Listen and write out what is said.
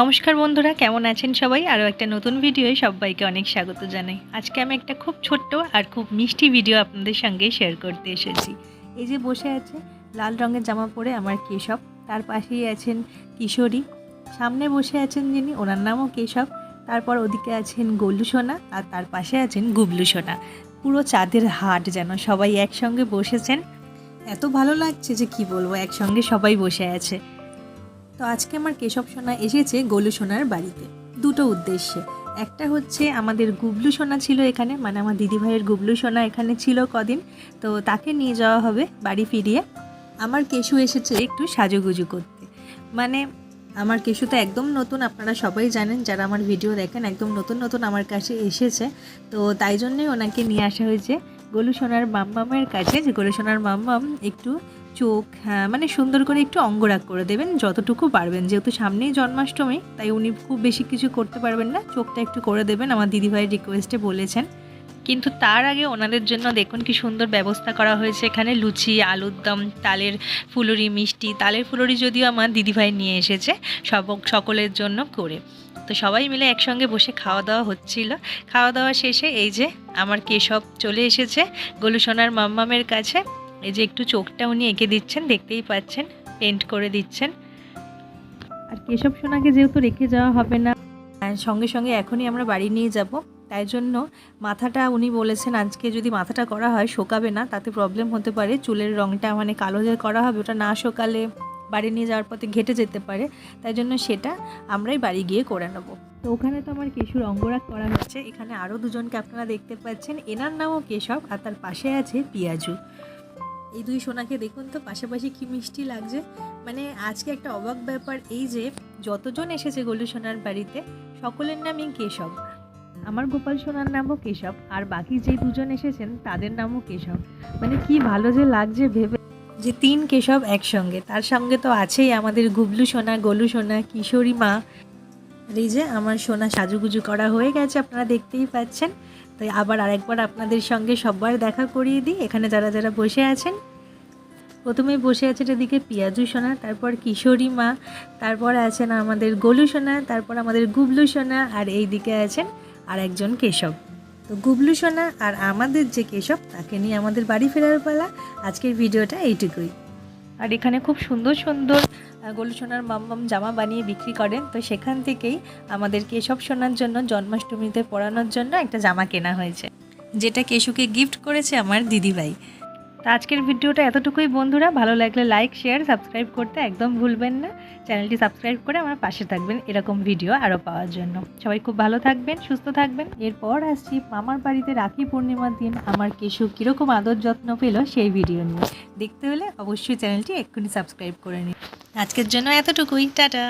নমস্কার বন্ধুরা, কেমন আছেন সবাই? আরও একটা নতুন ভিডিওয়ে সবাইকে অনেক স্বাগত জানাই। আজকে আমি একটা খুব ছোট্ট আর খুব মিষ্টি ভিডিও আপনাদের সঙ্গে শেয়ার করতে এসেছি। এই যে বসে আছে, লাল রঙের জামা পরে আমার কেশব, তার পাশেই আছেন কিশোরী। সামনে বসে আছেন যিনি, ওনার নামও কেশব। তারপর ওদিকে আছেন গোলু সোনা আর তার পাশে আছেন গুবলু সোনা। পুরো চাঁদের হাট যেন সবাই একসঙ্গে বসেছেন। এত ভালো লাগছে যে কি বলব, একসঙ্গে সবাই বসে আছে। তো আজকে আমার কেশব সোনা এসেছে গোলু সোনার বাড়িতে। দুটো উদ্দেশ্যে। একটা হচ্ছে আমাদের গুবলু সোনা ছিল এখানে মানে আমার দিদিভাইয়ের গুবলু সোনা এখানে ছিল কদিন, তো তাকে নিয়ে যাওয়া হবে বাড়ি ফিরিয়ে। আমার কেশু এসেছে একটু সাজুগুজু করতে। মানে আমার কেশু তো একদম নতুন, আপনারা সবাই জানেন, যারা আমার ভিডিও দেখেন, একদম নতুন নতুন আমার কাছে এসেছে। তো তাই জন্যই ওনাকে নিয়ে আসা হয়েছে গোলু সোনার মাম্মামের কাছে, যে গোলু সোনার মাম্মাম একটু চোখ হ্যাঁ মানে সুন্দর করে একটু অঙ্গরাগ করে দেবেন, যতটুকু পারবেন। যেহেতু সামনেই জন্মাষ্টমী, তাই উনি খুব বেশি কিছু করতে পারবেন না, চোখটা একটু করে দেবেন। আমার দিদিভাইয়ের রিকোয়েস্টে বলেছেন কিন্তু তার আগে ওনাদের জন্য দেখুন কি সুন্দর ব্যবস্থা করা হয়েছে এখানে। লুচি, আলুর দম, তালের ফুলুরি, মিষ্টি, তালের ফুলুরি যদিও আমার দিদিভাই নিয়ে এসেছে সব সকলের জন্য করে। তো সবাই মিলে একসঙ্গে বসে খাওয়া দাওয়া হচ্ছিল। খাওয়া দাওয়া শেষে এই যে আমার কেশব চলে এসেছে গোলু সোনার মাম্মামের কাছে। এই যে একটু চোখটা উনি এঁকে দিচ্ছেন, দেখতেই পাচ্ছেন, পেন্ট করে দিচ্ছেন। আর কেশব সোনাকে যেহেতু রেখে যাওয়া হবে না, সঙ্গে সঙ্গে এখনই আমরা বাড়ি নিয়ে যাব। তাই জন্য মাথাটা উনি বলেছেন, আজকে যদি মাথাটা করা হয়, শোকাবে না, তাতে প্রবলেম হতে পারে। চুলের রঙটা মানে কালো যে করা হবে, ওটা না শোকালে বাড়ি নিয়ে যাওয়ার পথে ঘেটে যেতে পারে। তাই জন্য সেটা আমরাই বাড়ি গিয়ে করে নেব। তো ওখানে তো আমার কেশুর অঙ্গরাগ করা হচ্ছে এখানে আরও দুজনকে আপনারা দেখতে পাচ্ছেন। এনার নামও কেশব আর তার পাশে আছে পিয়াজু। এই দুই সোনাকে দেখুন তো, পাশাপাশি কি মিষ্টি লাগছে। মানে আজকে একটা অবাক ব্যাপার এই যে, যতজন এসেছে গোলু সোনার বাড়িতে, সকলের নামই কেশব। আমার গোপাল সোনার নামও কেশব, আর বাকি যে দুজন এসেছেন তাদের নামও কেশব। মানে কি ভালো যে লাগছে ভেবে যে তিন কেশব একসঙ্গে, তার সঙ্গে তো আছেই আমাদের গুবলু সোনা, গোলু সোনা, কিশোরী মা। এই যে আমার সোনা সাজুগুজু করা হয়ে গেছে, আপনারা দেখতেই পাচ্ছেন। তাই আবার আরেকবার আপনাদের সঙ্গে সবার দেখা করিয়ে দিই, এখানে যারা যারা বসে আছেন। প্রথমেই বসে আছে এদিকে পিয়াজু সোনা, তারপর কিশোরী মা, তারপর আছেন আমাদের গোলু সোনা, তারপর আমাদের গুবলু সোনা, আর এই দিকে আছেন আর একজন কেশব। তো গুবলু সোনা আর আমাদের যে কেশব, তাকে নিয়ে আমাদের বাড়ি ফেরার পালা। আজকের ভিডিওটা এইটুকুই। আর এখানে খুব সুন্দর সুন্দর গোলু সোনার মাম্মাম জামা বানিয়ে বিক্রি করেন। তো সেখান থেকেই আমাদের কেশব সোনার জন্য জন্মাষ্টমীতে পরানোর জন্য একটা জামা কেনা হয়েছে। যেটা কেশুকে গিফট করেছে আমার দিদিভাই। তো আজকের ভিডিওটা এতটুকুই বন্ধুরা। ভালো লাগলে লাইক শেয়ার সাবস্ক্রাইব করতে একদম ভুলবেন না। চ্যানেলটি সাবস্ক্রাইব করে আমার পাশে থাকবেন এরকম ভিডিও আরও পাওয়ার জন্য। সবাই খুব ভালো থাকবেন, সুস্থ থাকবেন। এরপর আসছি মামার বাড়িতে রাখি পূর্ণিমার দিন। আমার কেশু কীরকম আদর যত্ন পেল সেই ভিডিও নিয়ে। দেখতে হলে অবশ্যই চ্যানেলটি এক্ষুনি সাবস্ক্রাইব করে নিন। আজকের জন্য এতটুকুই। টাটা।